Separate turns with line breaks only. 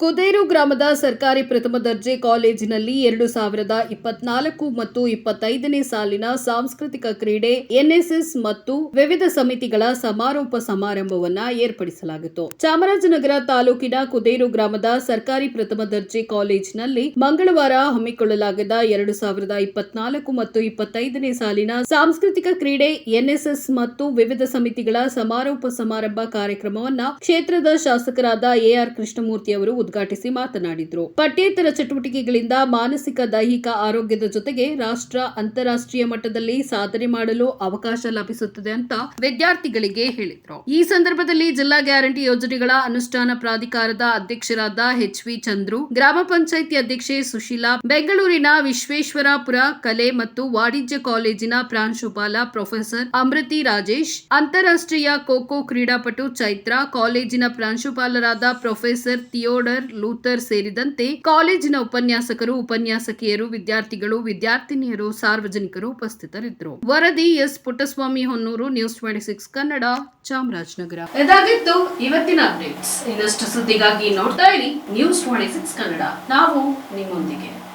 ಕುದೇರು ಗ್ರಾಮದ ಸರ್ಕಾರಿ ಪ್ರಥಮ ದರ್ಜೆ ಕಾಲೇಜಿನಲ್ಲಿ ಎರಡು ಸಾವಿರದ ಇಪ್ಪತ್ನಾಲ್ಕು ಮತ್ತು ಇಪ್ಪತ್ತೈದನೇ ಸಾಲಿನ ಸಾಂಸ್ಕೃತಿಕ ಕ್ರೀಡೆ ಎನ್ಎಸ್ಎಸ್ ಮತ್ತು ವಿವಿಧ ಸಮಿತಿಗಳ ಸಮಾರೋಪ ಸಮಾರಂಭವನ್ನ ಏರ್ಪಡಿಸಲಾಗಿತ್ತು. ಚಾಮರಾಜನಗರ ತಾಲೂಕಿನ ಕುದೇರು ಗ್ರಾಮದ ಸರ್ಕಾರಿ ಪ್ರಥಮ ದರ್ಜೆ ಕಾಲೇಜಿನಲ್ಲಿ ಮಂಗಳವಾರ ಹಮ್ಮಿಕೊಳ್ಳಲಾಗಿದ್ದ ಎರಡು ಸಾವಿರದ ಇಪ್ಪತ್ನಾಲ್ಕು ಮತ್ತು ಇಪ್ಪತ್ತೈದನೇ ಸಾಲಿನ ಸಾಂಸ್ಕೃತಿಕ ಕ್ರೀಡೆ ಎನ್ಎಸ್ಎಸ್ ಮತ್ತು ವಿವಿಧ ಸಮಿತಿಗಳ ಸಮಾರೋಪ ಸಮಾರಂಭ ಕಾರ್ಯಕ್ರಮವನ್ನ ಕ್ಷೇತ್ರದ ಶಾಸಕರಾದ ಎಆರ್ ಕೃಷ್ಣಮೂರ್ತಿ ಅವರು ಉದ್ಘಾಟಿಸಿ ಮಾತನಾಡಿದರು. ಪಠ್ಯೇತರ ಚಟುವಟಿಕೆಗಳಿಂದ ಮಾನಸಿಕ, ದೈಹಿಕ ಆರೋಗ್ಯದ ಜೊತೆಗೆ ರಾಷ್ಟ್ರ ಅಂತಾರಾಷ್ಟ್ರೀಯ ಮಟ್ಟದಲ್ಲಿ ಸಾಧನೆ ಮಾಡಲು ಅವಕಾಶ ಲಭಿಸುತ್ತದೆ ಅಂತ ವಿದ್ಯಾರ್ಥಿಗಳಿಗೆ ಹೇಳಿದರು. ಈ ಸಂದರ್ಭದಲ್ಲಿ ಜಿಲ್ಲಾ ಗ್ಯಾರಂಟಿ ಯೋಜನೆಗಳ ಅನುಷ್ಠಾನ ಪ್ರಾಧಿಕಾರದ ಅಧ್ಯಕ್ಷರಾದ ಎಚ್ ವಿ ಚಂದ್ರು, ಗ್ರಾಮ ಪಂಚಾಯಿತಿ ಅಧ್ಯಕ್ಷೆ ಸುಶೀಲಾ, ಬೆಂಗಳೂರಿನ ವಿಶ್ವೇಶ್ವರಪುರ ಕಲೆ ಮತ್ತು ವಾಣಿಜ್ಯ ಕಾಲೇಜಿನ ಪ್ರಾಂಶುಪಾಲ ಪ್ರೊಫೆಸರ್ ಅಮೃತಿ ರಾಜೇಶ್, ಅಂತಾರಾಷ್ಟ್ರೀಯ ಖೋಖೋ ಕ್ರೀಡಾಪಟು ಚೈತ್ರ, ಕಾಲೇಜಿನ ಪ್ರಾಂಶುಪಾಲರಾದ ಪ್ರೊಫೆಸರ್ ಥಿಯೋಡರ್ ಲೂಥರ್ ಸೇರಿದಂತೆ ಕಾಲೇಜಿನ ಉಪನ್ಯಾಸಕರು, ಉಪನ್ಯಾಸಕಿಯರು, ವಿದ್ಯಾರ್ಥಿಗಳು, ವಿದ್ಯಾರ್ಥಿನಿಯರು, ಸಾರ್ವಜನಿಕರು ಉಪಸ್ಥಿತರಿದ್ದರು. ವರದಿ S. Puttaswamy, Honnur, news twenty six, Kannada, Chamarajanagar.
ಇದಾಗಿತ್ತು ಇವತ್ತಿನ ಅಪ್ಡೇಟ್ಸ್. ಇನ್ನಷ್ಟು ಸುದ್ದಿಗಾಗಿ ನೋಡ್ತಾ ಇರಿ ನ್ಯೂಸ್ ಟ್ವೆಂಟಿ ಸಿಕ್ಸ್ ಕನ್ನಡ. ನಾವು ನಿಮ್ಮೊಂದಿಗೆ.